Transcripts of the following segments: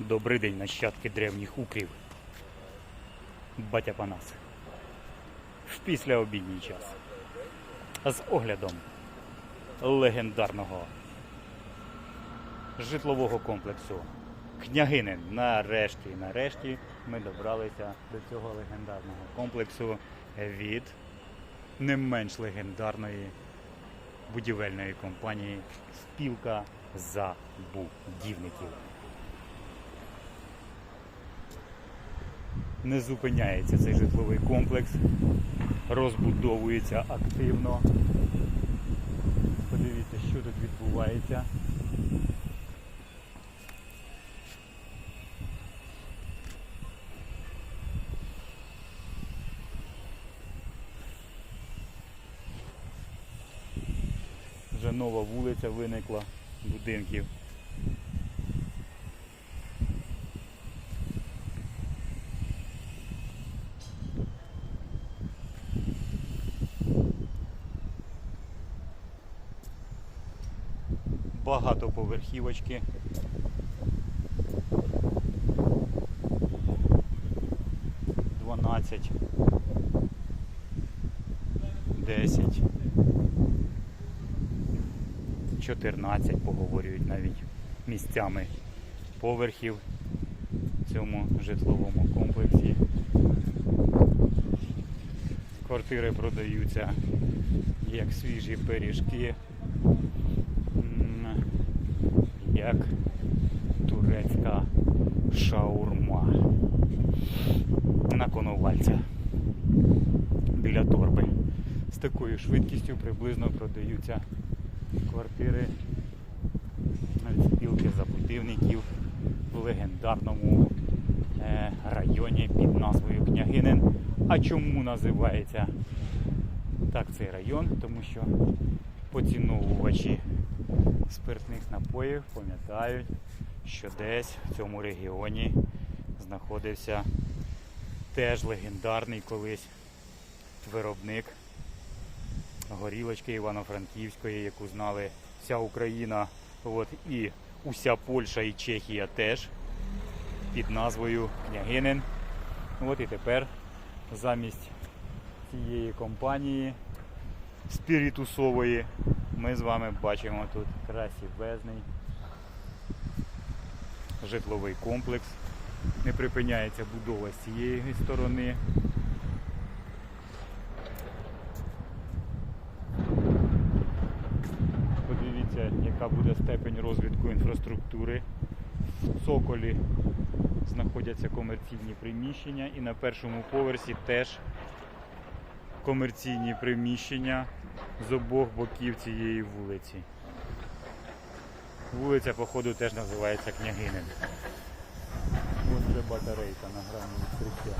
Добрий день, нащадки древніх укрів. Батя Панас. В післяобідній час. З оглядом легендарного житлового комплексу Княгинин. Нарешті, нарешті ми добралися до цього легендарного комплексу від не менш легендарної будівельної компанії Спілка забудівників. Не зупиняється цей житловий комплекс, розбудовується активно. Подивіться, що тут відбувається. Вже нова вулиця виникла будинків. Багатоповерхівочки. Дванадцять. Десять. 14 поговорюють навіть місцями поверхів в цьому житловому комплексі. Квартири продаються як свіжі пиріжки, як турецька шаурма на коновальця біля торби. З такою швидкістю приблизно продаються квартири спілки забудівників в легендарному е, районі під назвою Княгинин. А чому називається так цей район? Тому що поціновувачі спиртних напоїв пам'ятають, що десь в цьому регіоні знаходився теж легендарний колись виробник горілочки Івано-Франківської, яку знали вся Україна, от, і уся Польща і Чехія теж під назвою Княгинин. От і тепер замість цієї компанії спірітусової ми з вами бачимо тут красивезний житловий комплекс. Не припиняється будова з цієї сторони. Подивіться, яка буде степень розвитку інфраструктури. В цоколі знаходяться комерційні приміщення і на першому поверсі теж комерційні приміщення з обох боків цієї вулиці. Вулиця, походу, теж називається Княгинин. Ось вже батарейка на грані відкриття.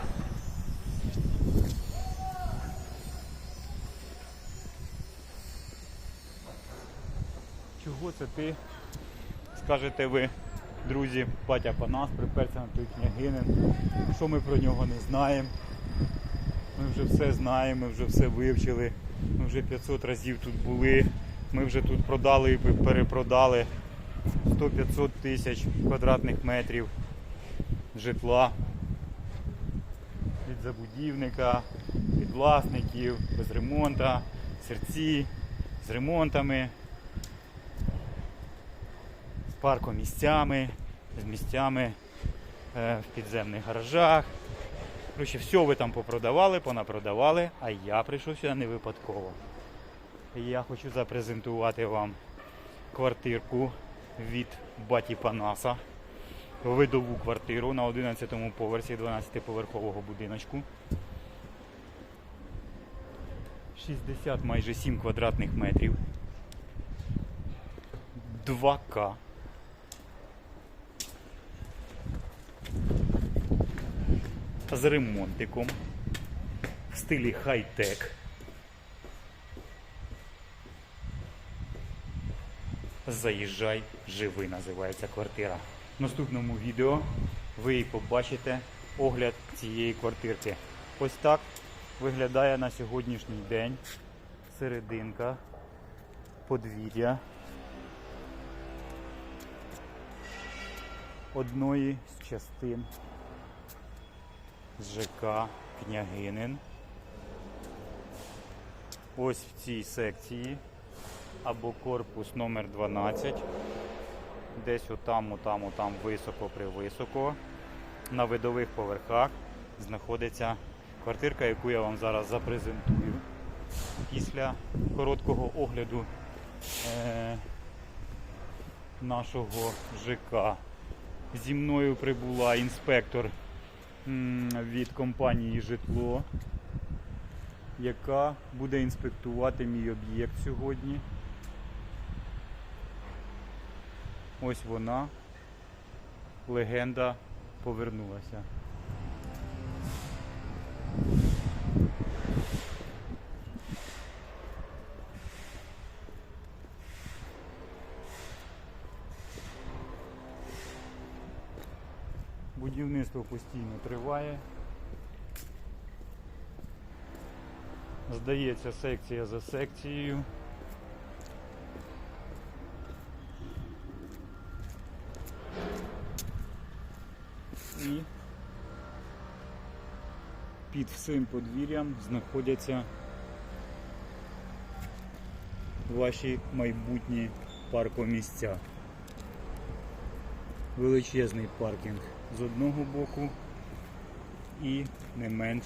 Чого це ти? Скажете ви, друзі, батя Панас приперся на той княгинин. Що ми про нього не знаємо? Ми вже все знаємо, ми вже все вивчили. Ми вже 500 разів тут були. Ми вже тут продали і перепродали 100-500 тисяч квадратних метрів житла від забудівника, від власників, без ремонту, серці, з ремонтами, з паркомісцями, з місцями е, в підземних гаражах. Коротше, все ви там попродавали, понапродавали, а я прийшов сюди не випадково. Я хочу запрезентувати вам квартирку від Баті Панаса. Видову квартиру на 11 поверсі 12-поверхового будиночку. 60 майже 7 квадратних метрів. 2К. З ремонтиком. В стилі хай-тек. Заїжджай, живи називається квартира. В наступному відео ви побачите огляд цієї квартирки. Ось так виглядає на сьогоднішній день серединка подвір'я одної з частин ЖК Княгинин. Ось в цій секції або корпус номер 12. Десь отам, отам, отам високо привисоко. На видових поверхах знаходиться квартирка, яку я вам зараз запрезентую. Після короткого огляду е- нашого ЖК. Зі мною прибула інспектор від компанії Житло, яка буде інспектувати мій об'єкт сьогодні. Ось вона, легенда повернулася. Будівництво постійно триває. Здається секція за секцією. І під всім подвір'ям знаходяться ваші майбутні паркомісця. Величезний паркінг з одного боку і не менш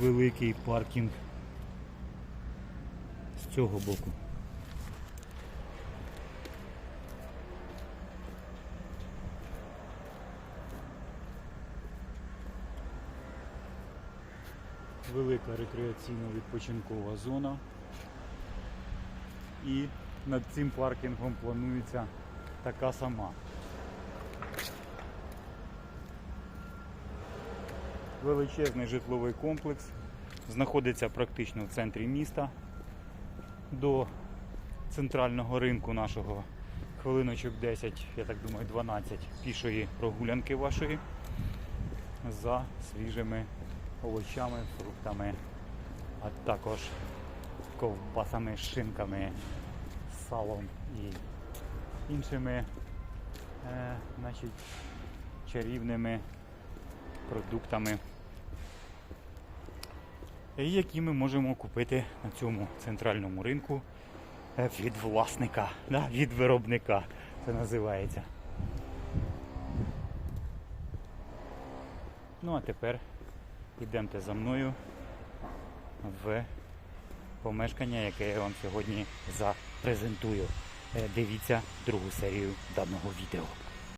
великий паркінг з цього боку. Велика рекреаційно-відпочинкова зона. І над цим паркінгом планується така сама. Величезний житловий комплекс знаходиться практично в центрі міста. До центрального ринку нашого хвилиночок 10, я так думаю, 12 пішої прогулянки вашої за свіжими овочами, фруктами, а також ковбасами, шинками, салом і іншими е, значить, чарівними продуктами, які ми можемо купити на цьому центральному ринку е, від власника, да, від виробника це називається. Ну а тепер йдемте за мною в помешкання, яке я вам сьогодні запрезентую. Е, Дивіться другу серію даного відео.